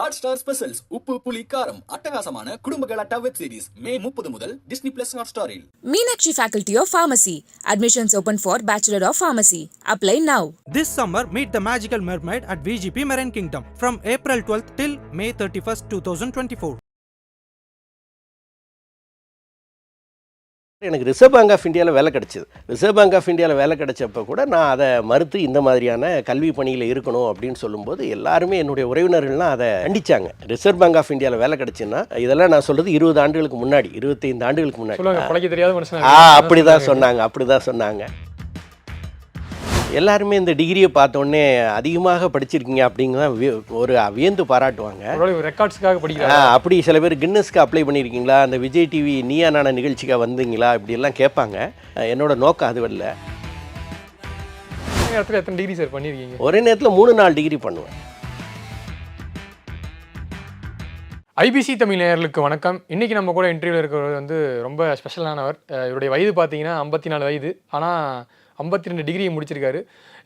Hot star specials உப்பு புளி காரம் அட்டகாசமான குடும்ப கலாட்டா வெப் சீரிஸ் மே முப்பது முதல் டிஸ்னி பிளஸ் ஹாட் ஸ்டாரில் Meenakshi Faculty of Pharmacy. Admissions open for Bachelor of Pharmacy. Apply now. This summer, meet the magical mermaid at VGP Marine Kingdom from April 12th till May 31st, 2024. எனக்கு reserve bank of இந்தியாவில் வேலை கிடச்சிது. Reserve bank of இந்தியாவில் வேலை கிடைச்சப்ப கூட நான் அதை மறுத்து இந்த மாதிரியான கல்வி பணியில் இருக்கணும் அப்படின்னு சொல்லும்போது எல்லாருமே என்னுடைய உறவினர்கள்லாம் அதை கண்டிச்சாங்க. ரிசர்வ் பேங்க் ஆஃப் இந்தியாவில் வேலை கிடச்சுன்னா இதெல்லாம் நான் சொல்கிறது இருபது ஆண்டுகளுக்கு முன்னாடி இருபத்தைந்து ஆண்டுகளுக்கு முன்னாடி. அப்படி தான் சொன்னாங்க அப்படி தான் சொன்னாங்க. எல்லாருமே இந்த டிகிரியை பார்த்தோன்னே அதிகமாக படிச்சிருக்கீங்க அப்படிங்க ஒரு வியந்து பாராட்டுவாங்க. ரெக்கார்ட்ஸ்க்காக படிக்கிறாங்க அப்படி சில பேர் கின்னஸ்க்கு அப்ளை பண்ணியிருக்கீங்களா அந்த விஜய் டிவி நீயா நான நிகழ்ச்சிக்கா வந்தீங்களா? இப்படியெல்லாம் கேட்பாங்க. என்னோட நோக்கம் அது வரல. இடத்துல எத்தனை டிகிரி சார் பண்ணியிருக்கீங்க ஒரே நேரத்தில் மூணு நாலு டிகிரி பண்ணுவேன். ஐபிசி தமிழ் நேயர்களுக்கு வணக்கம். இன்னைக்கு நம்ம கூட இன்டர்வியூவில் இருக்கிறவர் வந்து ரொம்ப ஸ்பெஷலானவர் இவருடைய வயது பார்த்தீங்கன்னா ஐம்பத்தி நாலு வயது. ஆனால் ஐம்பத்தி ரெண்டு டிகிரி முடிச்சிருக்காரு.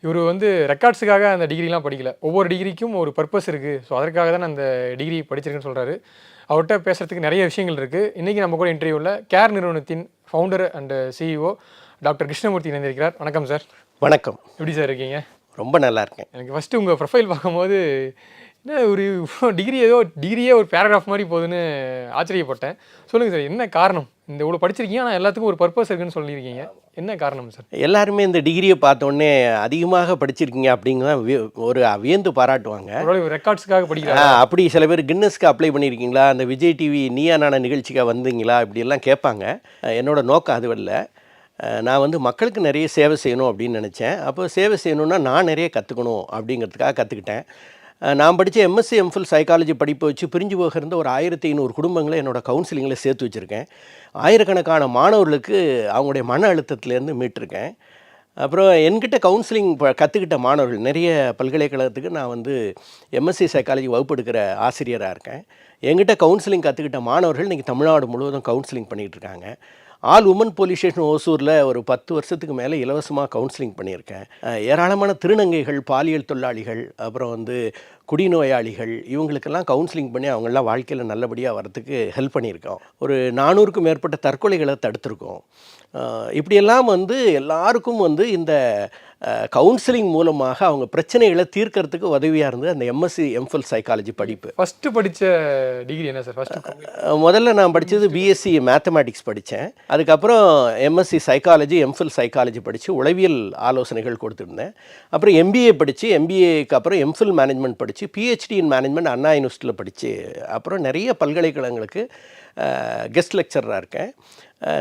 இவர் வந்து ரெக்கார்ட்ஸுக்காக அந்த டிகிரிலாம் படிக்கல. ஒவ்வொரு டிகிரிக்கும் ஒரு பர்பஸ் இருக்குது ஸோ அதற்காக தான் அந்த டிகிரி படிச்சிருக்கேன்னு சொல்கிறாரு அவர்கிட்ட பேசுகிறதுக்கு நிறைய விஷயங்கள் இருக்குது இன்றைக்கி நம்ம கூட இன்டர்வியூவில் கேர் நிறுவனத்தின் founder and CEO doctor Krishnamurthy இணைந்திருக்கிறார். வணக்கம் சார் வணக்கம். எப்படி சார் இருக்கீங்க? ரொம்ப நல்லா இருக்கேன். எனக்கு ஃபஸ்ட்டு உங்கள் ப்ரொஃபைல் பார்க்கும்போது என்ன ஒரு டிகிரி ஏதோ டிகிரியே ஒரு பேராகிராஃப் மாதிரி போகுதுன்னு ஆச்சரியப்பட்டேன். சொல்லுங்கள் சார் என்ன காரணம்? இந்த இவ்வளோ படிச்சிருக்கீங்க ஆனால் எல்லாத்துக்கும் ஒரு பர்பஸ் இருக்குன்னு சொல்லியிருக்கீங்க. என்ன காரணம் சார் எல்லாருமே இந்த டிகிரியை பார்த்தோன்னே அதிகமாக படிச்சிருக்கீங்க அப்படிங்க ஒரு வியந்து பாராட்டுவாங்க. ரெக்கார்ட்ஸ்க்காக படிக்கிறாங்க அப்படி சில பேர் கின்னஸ்க்கு அப்ளை பண்ணியிருக்கீங்களா அந்த விஜய் டிவி நீயா நான நிகழ்ச்சிக்கா வந்தீங்களா? இப்படியெல்லாம் கேட்பாங்க. அஹ் என்னோட நோக்கம் அது அஹ் நான் வந்து மக்களுக்கு நிறைய சேவை செய்யணும் அப்படின்னு நினச்சேன். அப்போ சேவை செய்யணுன்னா நான் நிறைய கற்றுக்கணும் அப்படிங்கிறதுக்காக கற்றுக்கிட்டேன் நான் படித்த எம்எஸ்சி எம்ஃபில் சைக்காலஜி படிப்பை வச்சு பிரிஞ்சு போக இருந்த ஒரு ஆயிரத்தி ஐநூறு குடும்பங்களை என்னோட கவுன்சிலிங்கில் சேர்த்து வச்சுருக்கேன். ஆயிரக்கணக்கான மாணவர்களுக்கு அவங்களுடைய மன அழுத்தத்திலேருந்து மீட்டிருக்கேன். அப்புறம் என்கிட்ட கவுன்சிலிங் ப கற்றுக்கிட்ட மாணவர்கள் நிறைய பல்கலைக்கழகத்துக்கு நான் வந்து எம்எஸ்சி சைக்காலஜி வகுப்பு எடுக்கிற ஆசிரியராக இருக்கேன். என்கிட்ட கவுன்சிலிங் கற்றுக்கிட்ட மாணவர்கள் இன்றைக்கி தமிழ்நாடு முழுவதும் கவுன்சிலிங் பண்ணிகிட்டு இருக்காங்க. ஆல் உமன் போலீஸ் ஸ்டேஷன் ஓசூரில் ஒரு பத்து வருஷத்துக்கு மேலே இலவசமாக கவுன்சிலிங் பண்ணியிருக்கேன். ஏராளமான திருநங்கைகள் பாலியல் தொழிலாளிகள் அப்புறம் வந்து குடிநோயாளிகள் இவங்களுக்கெல்லாம் கவுன்சிலிங் பண்ணி அவங்கெல்லாம் வாழ்க்கையில் நல்லபடியாக வரத்துக்கு ஹெல்ப் பண்ணியிருக்கோம். ஒரு நானூறுக்கும் மேற்பட்ட தற்கொலைகளை தடுத்திருக்கோம். இப்படியெல்லாம் வந்து எல்லாருக்கும் வந்து இந்த கவுன்சிலிங் மூலமாக அவங்க பிரச்சனைகளை தீர்க்கறதுக்கு உதவியாக இருந்தது அந்த எம்எஸ்சி எம்ஃபில் சைக்காலஜி படிப்பு. ஃபஸ்ட்டு படித்த டிகிரி என்ன சார் ஃபஸ்ட்டு முதல்ல நான் படித்தது பிஎஸ்சி மேத்தமேட்டிக்ஸ் படித்தேன் அதுக்கப்புறம் எம்எஸ்சி சைக்காலஜி எம்ஃபில் சைக்காலஜி படித்து உளவியல் ஆலோசனைகள் கொடுத்துருந்தேன். அப்புறம் எம்பிஏ படித்து எம்பிஏக்கு அப்புறம் எம்ஃபில் மேனேஜ்மெண்ட் படித்து பிஹெச்டி இன் மேனேஜ்மெண்ட் அண்ணா யூனிவர்சிட்டியில் படித்து அப்புறம் நிறைய பல்கலைக்கழகங்களுக்கு கெஸ்ட் லெக்சராக இருக்கேன்.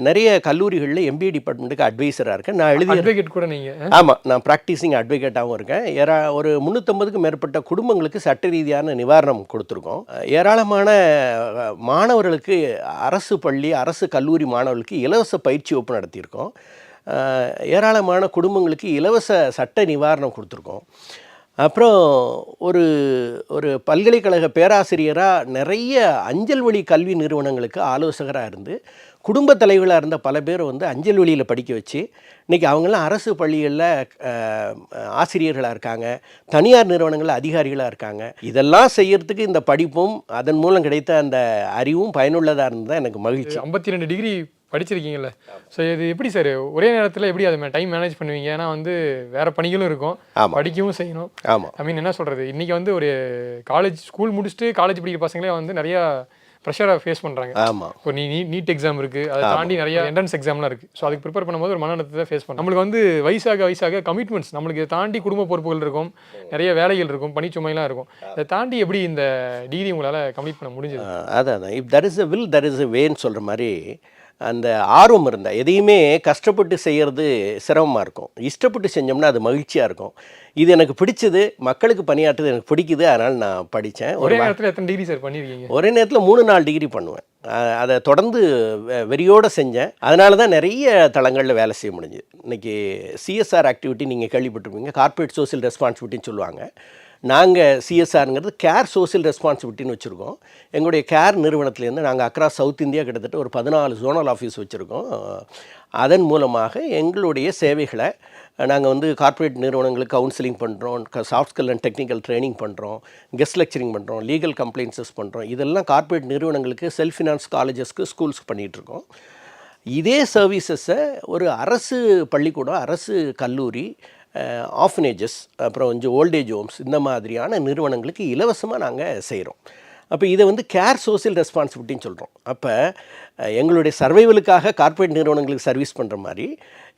நிறைய கல்லூரிகளில் எம்பிஏ டிபார்ட்மெண்ட்டுக்கு அட்வைசராக இருக்கேன். நான் எழுதிய அட்வொகேட் கூட நீங்கள் ஆமாம் நான் ப்ராக்டிசிங் அட்வொகேட்டாகவும் இருக்கேன். ஏரா ஒரு முந்நூற்றம்பதுக்கும் மேற்பட்ட குடும்பங்களுக்கு சட்ட ரீதியான நிவாரணம் கொடுத்துருக்கோம். ஏராளமான மாணவர்களுக்கு அரசு பள்ளி அரசு கல்லூரி மாணவர்களுக்கு இலவச பயிற்சி வகுப்பு நடத்தியிருக்கோம். ஏராளமான குடும்பங்களுக்கு இலவச சட்ட நிவாரணம் கொடுத்துருக்கோம். அப்புறம் ஒரு ஒரு பல்கலைக்கழக பேராசிரியராக நிறைய அஞ்சல் வழி கல்வி நிறுவனங்களுக்கு ஆலோசகராக இருந்து குடும்பத் தலைவர்களாக இருந்த பல பேர் வந்து அஞ்சல் வழியில் படிக்க வச்சு இன்றைக்கி அவங்கெல்லாம் அரசு பள்ளிகளில் ஆசிரியர்களாக இருக்காங்க தனியார் நிறுவனங்களில் அதிகாரிகளாக இருக்காங்க. இதெல்லாம் செய்யறதுக்கு இந்த படிப்பும் அதன் மூலம் கிடைத்த அந்த அறிவும் பயனுள்ளதாக இருந்தது எனக்கு மகிழ்ச்சி. ஐம்பத்தி ரெண்டு டிகிரி படிச்சிருக்கீங்கல்ல. ஸோ இது எப்படி சார் ஒரே நேரத்தில் எப்படி அதை டைம் மேனேஜ் பண்ணுவீங்க? ஏன்னா வந்து வேற பணிகளும் இருக்கும். படிக்கவும் செய்யணும். ஆமாம் ஐ மீன் என்ன சொல்கிறது இன்றைக்கி வந்து ஒரு காலேஜ் ஸ்கூல் முடிச்சுட்டு காலேஜ் படிக்கிற பசங்களே வந்து நிறையா ப்ரெஷரை ஃபேஸ் பண்ணுறாங்க ஆமாம் இப்போ நீ நீட் எக்ஸாம் இருக்குது அதை தாண்டி நிறைய என்ட்ரன்ஸ் எக்ஸாம்லாம் இருக்குது ஸோ அதுக்கு ப்ரிப்பேர் பண்ணும்போது ஒரு மன அழுத்தத்தை ஃபேஸ் பண்ணும். நம்மளுக்கு வந்து வயசாக வயசாக கமிட்மெண்ட்ஸ் நம்மளுக்கு இதை தாண்டி குடும்ப பொறுப்புகள் இருக்கும் நிறைய வேலைகள் இருக்கும் பணிச்சுமைலாம் இருக்கும். இதை தாண்டி எப்படி இந்த டிகிரி உங்களால் கம்ப்ளீட் பண்ண முடிஞ்சது? அதான் if there is a will there is a வேன்னு சொல்கிற மாதிரி அந்த ஆர்வம் இருந்தால் எதையுமே கஷ்டப்பட்டு செய்கிறது சிரமமாக இருக்கும். இஷ்டப்பட்டு செஞ்சோம்னா அது மகிழ்ச்சியாக இருக்கும். இது எனக்கு பிடிச்சது மக்களுக்கு பணியாற்றுறது எனக்கு பிடிக்குது அதனால் நான் படித்தேன் ஒரு நேரத்தில் எத்தனை டிகிரி சார் பண்ணியிருக்கீங்க ஒரே நேரத்தில் மூணு நாலு டிகிரி பண்ணுவேன். அதை தொடர்ந்து வெறியோட செஞ்சேன். அதனால தான் நிறைய தளங்களில் வேலை செய்ய முடிஞ்சுது. இன்றைக்கி சிஎஸ்ஆர் ஆக்டிவிட்டி நீங்கள் கேள்விப்பட்டிருப்பீங்க கார்ப்பரேட் சோஷியல் ரெஸ்பான்சிபிலிட்டின்னு சொல்லுவாங்க. நாங்கள் சிஎஸ்ஆருங்கிறது கேர் சோஷியல் ரெஸ்பான்சிபிலிட்டின்னு வச்சுருக்கோம். எங்களுடைய கேர் நிறுவனத்துலேருந்து நாங்கள் அக்ராஸ் சவுத் இந்தியா கிட்டத்தட்ட ஒரு பதினாலு ஜோனல் ஆஃபீஸ் வச்சுருக்கோம். அதன் மூலமாக எங்களுடைய சேவைகளை நாங்கள் வந்து கார்ப்பரேட் நிறுவனங்களுக்கு கவுன்சிலிங் பண்ணுறோம் soft skill and technical training பண்ணுறோம் கெஸ்ட் லெக்சரிங் பண்ணுறோம் லீகல் கம்ப்ளைன்ஸஸ் பண்ணுறோம் இதெல்லாம் கார்ப்பரேட் நிறுவனங்களுக்கு செல்ஃப் ஃபினான்ஸ் காலேஜஸ்க்கு ஸ்கூல்ஸ்க்கு பண்ணிகிட்ருக்கோம் இதே சர்வீசஸை ஒரு அரசு பள்ளிக்கூடம் அரசு கல்லூரி ஆஃபனேஜஸ் அப்புறம் கொஞ்சம் ஓல்டேஜ் ஹோம்ஸ் இந்த மாதிரியான நிறுவனங்களுக்கு இலவசமாக நாங்கள் செய்கிறோம் அப்போ இதை வந்து கேர் சோஷியல் ரெஸ்பான்சிபிலிட்டின்னு சொல்கிறோம் அப்போ எங்களுடைய சர்வைவலுக்காக கார்ப்பரேட் நிறுவனங்களுக்கு சர்வீஸ் பண்ணுற மாதிரி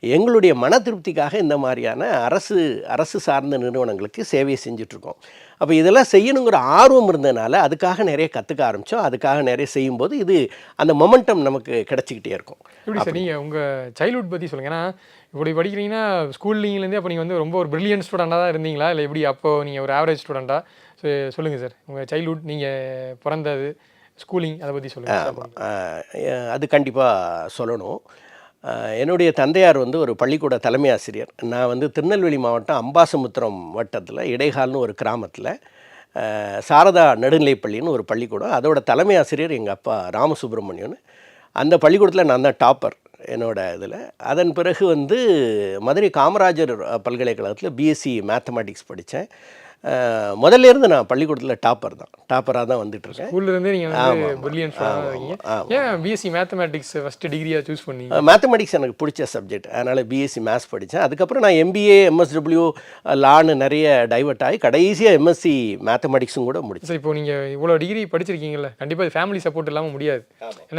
எங்களுடைய மன திருப்திக்காக இந்த மாதிரியான அரசு அரசு சார்ந்த நிறுவனங்களுக்கு சேவையை செஞ்சிட்ருக்கோம். அப்போ இதெல்லாம் செய்யணுங்கிற ஆர்வம் இருந்ததுனால அதுக்காக நிறைய கற்றுக்க ஆரம்பித்தோம் அதுக்காக நிறைய செய்யும்போது இது அந்த மொமெண்டம் நமக்கு கிடச்சிக்கிட்டே இருக்கும். எப்படி சார் நீங்கள் உங்கள் சைல்ட்ஹுட் பற்றி சொல்லுங்கள் ஏன்னா இப்படி படிக்கிறீங்கன்னா ஸ்கூல்லிங்லேருந்தே அப்போ நீங்கள் வந்து ரொம்ப ஒரு பிரில்லியன்ட் ஸ்டூடெண்ட்டாக தான் இருந்தீங்களா? இல்லை எப்படி அப்போ நீங்கள் ஒரு ஆவரேஜ் ஸ்டூடெண்ட்டா ஸோ சொல்லுங்கள் சார். உங்கள் சைல்ட்ஹுட் நீங்கள் பிறந்தது ஸ்கூலிங் அதை பற்றி சொல்லுங்கள் அது கண்டிப்பாக சொல்லணும். என்னுடைய தந்தையார் வந்து ஒரு பள்ளிக்கூட தலைமை ஆசிரியர். நான் வந்து திருநெல்வேலி மாவட்டம் அம்பாசமுத்திரம் வட்டத்தில் இடைகால்னு ஒரு கிராமத்தில் சாரதா நடுநிலைப்பள்ளின்னு ஒரு பள்ளிக்கூடம். அதோட தலைமை ஆசிரியர் எங்கள் அப்பா ராமசுப்ரமணியன். அந்த பள்ளிக்கூடத்தில் நான் தான் டாப்பர் என்னோடய இதில். அதன் பிறகு வந்து மதுரை காமராஜர் பல்கலைக்கழகத்தில் பிஎஸ்சி மேத்தமேட்டிக்ஸ் படித்தேன் முதல்ல இருந்து நான் பள்ளிக்கூடத்தில் டாப்பர் தான். டாப்பராக தான் வந்துட்டு இருக்கேன் ஸ்கூல்லேருந்தே நீங்கள். ஏன் பிஎஸ்சி மேத்தமேட்டிக்ஸ் ஃபஸ்ட்டு டிகிரியாக சூஸ் பண்ணீங்க? மேத்தமெட்டிக்ஸ் எனக்கு பிடிச்ச சப்ஜெக்ட் அதனால் பிஎஸ்சி மேத்ஸ் படித்தேன் அதுக்கப்புறம் நான் எம்பிஏ எம்எஸ்டபிள்யூ லான்னு நிறைய டைவர்ட் ஆகி கடைசியாக எம்எஸ்சி மேத்தமெட்டிக்ஸும் கூட முடித்தேன் சார் இப்போ நீங்கள் இவ்வளோ டிகிரி படிச்சிருக்கீங்கல்ல கண்டிப்பாக ஃபேமிலி சப்போர்ட் இல்லாமல் முடியாது.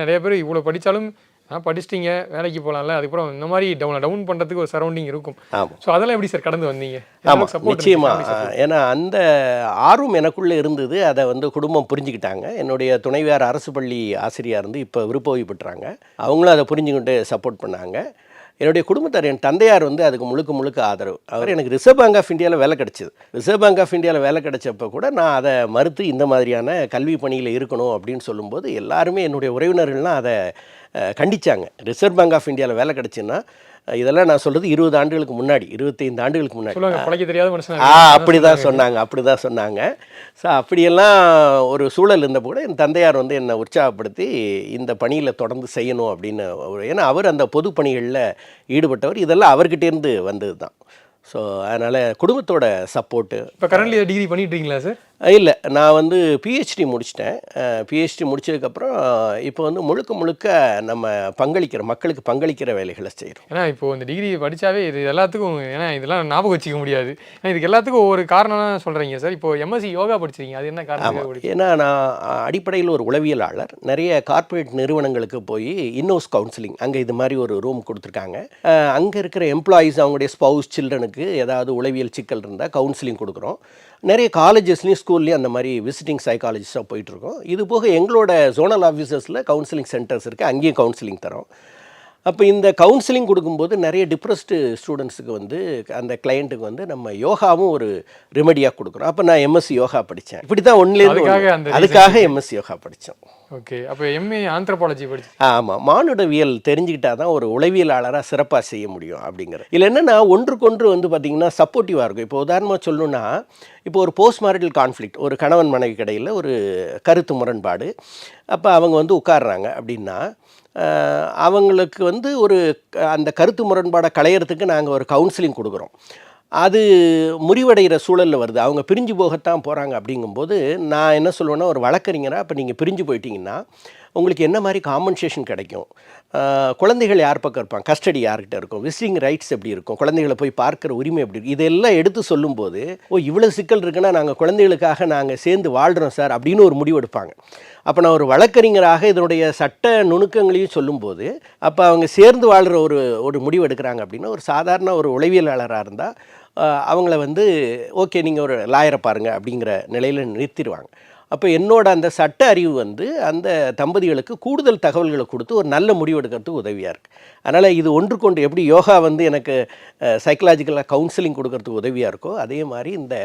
நிறைய பேர் இவ்வளோ படித்தாலும் ஆ படிச்சிட்டீங்க வேலைக்கு போகலாம்ல அதுக்கப்புறம் இந்த மாதிரி டவுன் டவுன் பண்ணுறதுக்கு ஒரு சரௌண்டிங் இருக்கும். ஸோ அதெல்லாம் எப்படி சார் கடந்து வந்தீங்க? ஆமாம் நிச்சயமா. ஏன்னா அந்த ஆர்வம் எனக்குள்ளே இருந்தது. அதை வந்து குடும்பம் புரிஞ்சுக்கிட்டாங்க. என்னுடைய துணைவியார் அரசு பள்ளி ஆசிரியாக இருந்து இப்போ விருப்ப ஓய்வு பெற்றாங்க. அவங்களும் அதை புரிஞ்சுக்கிட்டு சப்போர்ட் பண்ணாங்க. என்னுடைய குடும்பத்தார் என் தந்தையார் வந்து அதுக்கு முழுக்க முழுக்க ஆதரவு. அவர் எனக்கு ரிசர்வ் பேங்க் ஆஃப் இந்தியாவில் வேலை கிடச்சிது. ரிசர்வ் பேங்க் ஆஃப் இந்தியாவில் வேலை கிடச்சப்ப கூட நான் அதை மறுத்து இந்த மாதிரியான கல்வி பணியில் இருக்கணும் அப்படின்னு சொல்லும்போது எல்லாருமே என்னுடைய உறவினர்கள்லாம் அதை கண்டித்தாங்க கண்டிச்சாங்க. ரிசர்வ் பேங்க் ஆஃப் இந்தியாவில் வேலை கிடச்சுன்னா இதெல்லாம் நான் சொல்கிறது இருபது ஆண்டுகளுக்கு முன்னாடி இருபத்தைந்து ஆண்டுகளுக்கு முன்னாடி. தெரியாத மனுஷன்? ஆ அப்படி தான் சொன்னாங்க அப்படி தான் சொன்னாங்க. ஸோ அப்படியெல்லாம் ஒரு சூழல் இருந்தப்போ கூட என் தந்தையார் வந்து என்னை உற்சாகப்படுத்தி இந்த பணியில் தொடர்ந்து செய்யணும் அப்படின்னு ஏன்னா அவர் அந்த பொது பணிகளில் ஈடுபட்டவர் இதெல்லாம் அவர்கிட்டேருந்து வந்தது தான் ஸோ அதனால் குடும்பத்தோட சப்போர்ட்டு இப்போ கரண்ட்லி டிகிரி பண்ணிட்டு இருக்கீங்களா சார் இல்லை நான் வந்து பிஹெச்டி முடிச்சிட்டேன். பிஹெச்டி முடிச்சதுக்கப்புறம் இப்போ வந்து முழுக்க முழுக்க நம்ம பங்களிக்கிற மக்களுக்கு பங்களிக்கிற வேலைகளை செய்கிறோம் ஏன்னா இப்போ இந்த டிகிரி படிச்சாவே இது எல்லாத்துக்கும் ஏன்னா இதெல்லாம் ஞாபகம் வச்சுக்க முடியாது. ஏன்னா இதுக்கு எல்லாத்துக்கும் ஒவ்வொரு காரணம் சொல்கிறீங்க சார். இப்போ எம்எஸ்சி யோகா படிச்சிருக்கீங்க அது என்ன காரணம் ஏன்னா நான் அடிப்படையில் ஒரு உளவியலாளர். நிறைய கார்ப்பரேட் நிறுவனங்களுக்கு போய் இன்னோஸ் கவுன்சிலிங் அங்கே இது மாதிரி ஒரு ரூம் கொடுத்துருக்காங்க. அங்கே இருக்கிற எம்ப்ளாயீஸ் அவங்களுடைய ஸ்பவுஸ் சில்ட்ரனுக்கு ஏதாவது உளவியல் சிக்கல் இருந்தால் கவுன்சிலிங் கொடுக்குறோம். நிறைய காலேஜஸ்லேயும் ஸ்கூல்லையும் அந்த மாதிரி விசிட்டிங் சைக்காலஜிஸ்டாக போயிட்டுருக்கோம் இது போக எங்களோட ஜோனல் ஆஃபீஸர்ஸில் கவுன்சிலிங் சென்டர்ஸ் இருக்குது அங்கேயும் கவுன்சிலிங் தரோம். அப்போ இந்த கவுன்சிலிங் கொடுக்கும்போது நிறைய டிப்ரெஸ்டு ஸ்டூடெண்ட்ஸுக்கு வந்து அந்த கிளையண்ட்டுக்கு வந்து நம்ம யோகாவும் ஒரு ரெமெடியாக கொடுக்குறோம். அப்போ நான் எம்எஸ்சி யோகா படித்தேன். இப்படி தான் ஒன்லேருந்து அதுக்காக எம்எஸ்சி யோகா படித்தோம். ஓகே அப்போ எம்ஏ ஆந்த்ரோபாலஜி படிச்சு. ஆமாம் மானுடவியல் தெரிஞ்சுக்கிட்டா தான் ஒரு உளவியலாளராக சிறப்பாக செய்ய முடியும் அப்படிங்கிற. இதில் என்னென்னா ஒன்றுக்கொன்று வந்து பார்த்திங்கன்னா சப்போர்ட்டிவாக இருக்கும். இப்போ உதாரணமாக சொல்லணும்னா இப்போ ஒரு போஸ்ட் மேரிட்டல் கான்ஃப்ளிக்ட் ஒரு கணவன் மனைவி இடையில் ஒரு கருத்து முரண்பாடு. அப்போ அவங்க வந்து உட்கார்றாங்க அப்படின்னா அவங்களுக்கு வந்து ஒரு அந்த கருத்து முரண்பாடை களையிறதுக்கு நாங்கள் ஒரு கவுன்சிலிங் கொடுக்குறோம். அது முறிவடைகிற சூழலில் வருது. அவங்க பிரிஞ்சு போகத்தான் போகிறாங்க அப்படிங்கும்போது நான் என்ன சொல்லுவேன்னா ஒரு வழக்கறிஞராக இப்போ நீங்கள் பிரிஞ்சு போயிட்டீங்கன்னா உங்களுக்கு என்ன மாதிரி காம்பன்சேஷன் கிடைக்கும்? குழந்தைகள் யார் பக்கம் இருப்பாங்க? கஸ்டடி யார்கிட்ட இருக்கும்? விசிட்டிங் ரைட்ஸ் எப்படி இருக்கும்? குழந்தைகளை போய் பார்க்குற உரிமை எப்படி இருக்கும்? இதெல்லாம் எடுத்து சொல்லும்போது ஓ இவ்வளோ சிக்கல் இருக்குன்னா நாங்கள் குழந்தைகளுக்காக நாங்கள் சேர்ந்து வாழ்கிறோம் சார் அப்படின்னு ஒரு முடிவு எடுப்பாங்க. அப்போ நான் ஒரு வழக்கறிஞராக இதனுடைய சட்ட நுணுக்கங்களையும் சொல்லும்போது அப்போ அவங்க சேர்ந்து வாழ்கிற ஒரு ஒரு முடிவு எடுக்கிறாங்க அப்படின்னா ஒரு சாதாரண ஒரு உளவியலாளராக இருந்தால் அவங்கள வந்து ஓகே நீங்கள் ஒரு லாயரை பாருங்கள் அப்படிங்கிற நிலையில் நிறுத்திடுவாங்க. அப்போ என்னோட அந்த சட்ட அறிவு வந்து அந்த தம்பதிகளுக்கு கூடுதல் தகவல்களை கொடுத்து ஒரு நல்ல முடிவு எடுக்கிறதுக்கு உதவியாக இருக்குது அதனால் இது ஒன்றுக்கொண்டு எப்படி யோகா வந்து எனக்கு சைக்கலாஜிக்கலாக கவுன்சிலிங் கொடுக்கறதுக்கு உதவியாக இருக்கோ அதே மாதிரி இந்த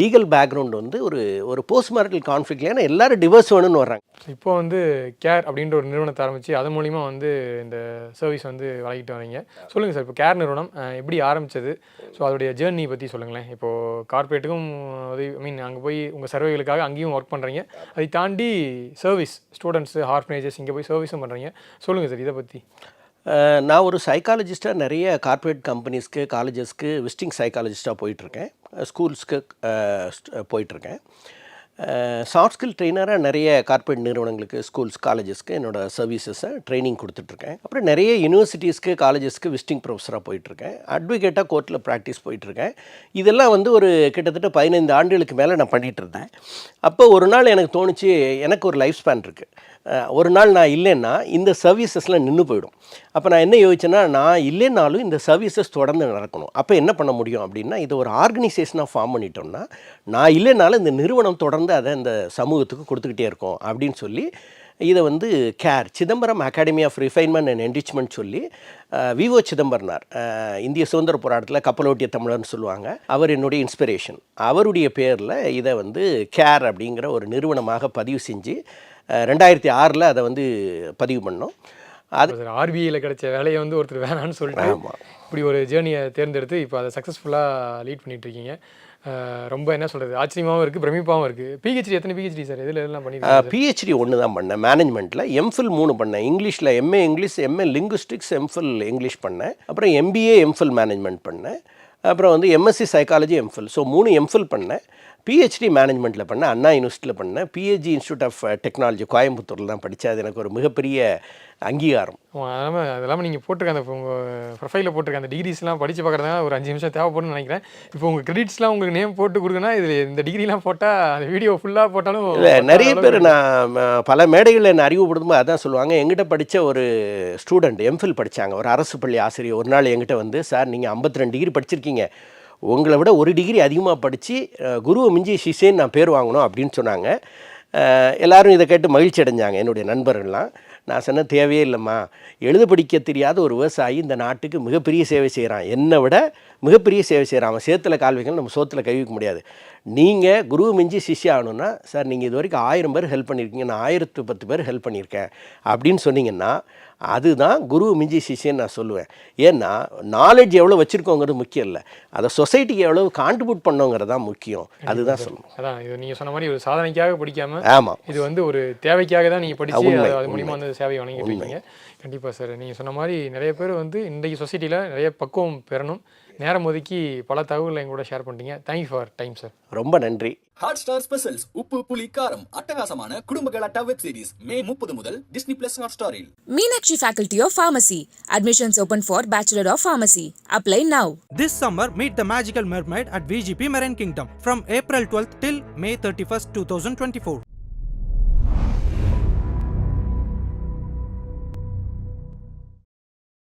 லீகல் பேக்ரவுண்ட் வந்து ஒரு ஒரு போஸ்ட் மேரிட்டல் கான்ஃப்ளிக்ட் ஏன்னா எல்லாரும் டிவோர்ஸ் வேணும்னு வர்றாங்க. இப்போ வந்து கேர் அப்படின்ற ஒரு நிறுவனத்தை ஆரம்பித்து அதன் மூலிமா வந்து இந்த சர்வீஸ் வந்து வழங்கிட்டு வரீங்க சொல்லுங்கள் சார் இப்போ கேர் நிறுவனம் எப்படி ஆரம்பித்தது ஸோ அதோடைய ஜேர்னி பற்றி சொல்லுங்களேன். இப்போது கார்ப்பரேட்டுக்கும் உதவி ஐ மீன் அங்கே போய் உங்கள் சர்வேகளுக்காக அங்கேயும் ஒர்க் பண்ணுறீங்க அதை தாண்டி சர்வீஸ் ஸ்டூடெண்ட்ஸு ஹார்ஃபனேஜஸ் இங்கே போய் சர்வீஸும் பண்ணுறீங்க சொல்லுங்கள் சார் இதை பற்றி நான் ஒரு சைக்காலஜிஸ்ட்டாக நிறைய கார்ப்பரேட் கம்பெனிஸ்க்கு காலேஜஸ்க்கு விசிட்டிங் சைக்காலஜிஸ்ட்டாக போயிட்டுருக்கேன் ஸ்கூல்ஸ்க்கு போயிட்டுருக்கேன் சாஃப்ட் ஸ்கில் ட்ரெயினராக நிறைய கார்ப்பரேட் நிறுவனங்களுக்கு ஸ்கூல்ஸ் காலேஜஸ்க்கு என்னோடய சர்வீசஸை ட்ரைனிங் கொடுத்துட்ருக்கேன். அப்புறம் நிறைய யூனிவர்சிட்டிஸ்க்கு காலேஜஸ்க்கு விசிட்டிங் ப்ரொஃபஸராக போயிட்டுருக்கேன் அட்வொகேட்டாக கோர்ட்டில் ப்ராக்டிஸ் போயிட்டுருக்கேன் இதெல்லாம் வந்து ஒரு கிட்டத்தட்ட பதினைந்து ஆண்டுகளுக்கு மேலே நான் பண்ணிகிட்டு இருந்தேன் அப்போ ஒரு நாள் எனக்கு தோணுச்சு எனக்கு ஒரு லைஃப் ஸ்பேன் இருக்குது ஒரு நாள் நான் இல்லைன்னா இந்த சர்வீசஸ்லாம் நின்று போயிடும். அப்போ நான் என்ன யோசிச்சேன்னா நான் இல்லைனாலும் இந்த சர்வீசஸ் தொடர்ந்து நடக்கணும். அப்போ என்ன பண்ண முடியும் அப்படின்னா இது ஒரு ஆர்கனைசேஷனாக ஃபார்ம் பண்ணிட்டோம்னா நான் இல்லைனாலும் இந்த நிறுவனம் தொடர்ந்து அதை இந்த சமூகத்துக்கு கொடுத்துக்கிட்டே இருக்கும் அப்படின்னு சொல்லி இதை வந்து care Chidambaram academy of refinement and enrichment சொல்லி விவோ சிதம்பரனார் இந்திய சுதந்திர போராட்டத்தில் கப்பலோட்டிய தமிழர்னு சொல்லுவாங்க. அவர் என்னுடைய இன்ஸ்பிரேஷன் அவருடைய பேரில் இதை வந்து கேர் அப்படிங்கிற ஒரு நிறுவனமாக பதிவு செஞ்சு ரெண்டாயிரத்தி ஆறில் அதை வந்து பதிவு பண்ணோம். அது ஆர்பிஐயில் கிடைச்ச வேலையை வந்து ஒருத்தர் வேணான்னு சொல்லிட்டு இப்படி ஒரு ஜேர்னியை தேர்ந்தெடுத்து இப்போ அதை சக்ஸஸ்ஃபுல்லாக லீட் அஹ் ரொம்ப என்ன சொல்கிறது ஆச்சரியமாகவும் இருக்குது பிரமிப்பாகவும் இருக்குது பிஹெச்டி எத்தனை பிஹெச்டி சார் எதில் எதெல்லாம் பண்ணிருக்கீங்க பிஹெச்டி ஒன்று தான் பண்ணேன். மேனேஜ்மெண்ட்டில் எம்ஃபில் மூணு பண்ணேன். இங்கிலீஷில் MA English MA linguistics MPhil English பண்ணேன். அப்புறம் எம்பிஏ எம்ஃபில் மேனேஜ்மெண்ட் பண்ணேன். அப்புறம் வந்து எம்எஸ்சி சைக்காலஜி எம்ஃபில் ஸோ மூணு எம்ஃபில் பண்ணேன். பிஹெச்டி மேனேஜ்மெண்ட்டில் பண்ணேன் அண்ணா யூனிவர்சிட்டியில் பண்ணேன் பிஹெச்டி இன்ஸ்டியூட் ஆஃப் டெக்னாலஜி கோயம்புத்தூரில் தான் படித்தேன் அது எனக்கு ஒரு மிகப்பெரிய அங்கீகாரம். அதெல்லாம் அதெல்லாம் நீங்கள் போட்டிருக்க அந்த உங்கள் ப்ரொஃபைலில் போட்டிருக்க அந்த டிகிரிஸ்லாம் படித்து பார்க்குறதா ஒரு அஞ்சு நிமிஷம் தேவைப்படும்னு நினைக்கிறேன். இப்போ உங்கள் கிரெடிட்ஸ்லாம் உங்களுக்கு நேம் போட்டு கொடுக்குன்னா இது இந்த டிகிரிலாம் போட்டால் அந்த வீடியோ ஃபுல்லாக போட்டாலும் இல்லை நிறைய பேர் நான் பல மேடைகளில் என்னை அறிவுப்படுத்தும்போது அதான் சொல்லுவாங்க. எங்கிட்ட படித்த ஒரு ஸ்டூடெண்ட் எம்ஃபில் படித்தாங்க ஒரு அரசு பள்ளி ஆசிரியர். ஒரு நாள் எங்கிட்ட வந்து சார் நீங்கள் 52 ரெண்டு டிகிரி படிச்சிருக்கீங்க. உங்களை விட ஒரு டிகிரி அதிகமாக படித்து குருவை மிஞ்சி சிஷேன்னு நான் பேர் வாங்கணும் அப்படின்னு சொன்னாங்க. எல்லோரும் இதை கேட்டு மகிழ்ச்சி அடைஞ்சாங்க என்னுடைய நண்பர்கள்லாம். நான் சொன்ன தேவையே இல்லைம்மா. எழுத படிக்க தெரியாத ஒரு விவசாயி இந்த நாட்டுக்கு மிகப்பெரிய சேவை செய்கிறான் என்னை விட மிகப்பெரிய சேவை செய்கிறான் அவன் சேத்துல கால் நம்ம சோத்தில் கை முடியாது. நீங்கள் குரு மிஞ்சி சிஷ்யா ஆகணும்னா சார் நீங்கள் இது வரைக்கும் ஆயிரம் பேர் ஹெல்ப் பண்ணியிருக்கீங்க. நான் ஆயிரத்து பத்து பேர் ஹெல்ப் பண்ணியிருக்கேன். அப்படின்னு சொன்னீங்கன்னா அதுதான் குரு மிஞ்சி சிஷ்யன்னு நான் சொல்லுவேன். ஏன்னா நாலேஜ் எவ்வளோ வச்சுருக்கோங்கிறது முக்கியம் இல்லை. அதை சொசைட்டிக்கு எவ்வளோ கான்ட்ரிபியூட் பண்ணோங்கிறது தான் முக்கியம். அதுதான் சொல்லணும். அதான் இது நீங்கள் சொன்ன மாதிரி ஒரு சாதனைக்காக படிக்காம ஆமாம் இது வந்து ஒரு தேவைக்காக தான் நீங்கள் உண்மை, அது மூலியமாக வந்து சேவை வழங்கிட்டு இருக்கீங்க. கண்டிப்பாக சார். நீங்கள் சொன்ன மாதிரி நிறைய பேர் வந்து இன்றைக்கு சொசைட்டியில் நிறைய பக்குவம் பெறணும். நேரம் ஒதுக்கி பல தகவல்களை எங்களோட ஷேர் பண்ணிட்டீங்க தேங்க்யூ ஃபார் டைம் சார் ரொம்ப நன்றி ஹாட் ஸ்டார் ஸ்பெஷல்ஸ் உப்பு புளி காரம் அட்டகாசமான குடும்ப கலாட்டா வெப் சீரிஸ் மே முப்பது முதல் டிஸ்னி பிளஸ் ஹாட் ஸ்டாரில் Meenakshi Faculty of Pharmacy. Admissions open for Bachelor of Pharmacy. Apply now. This summer, meet the magical mermaid at VGP Marine Kingdom from April 12th till May 31st, 2024.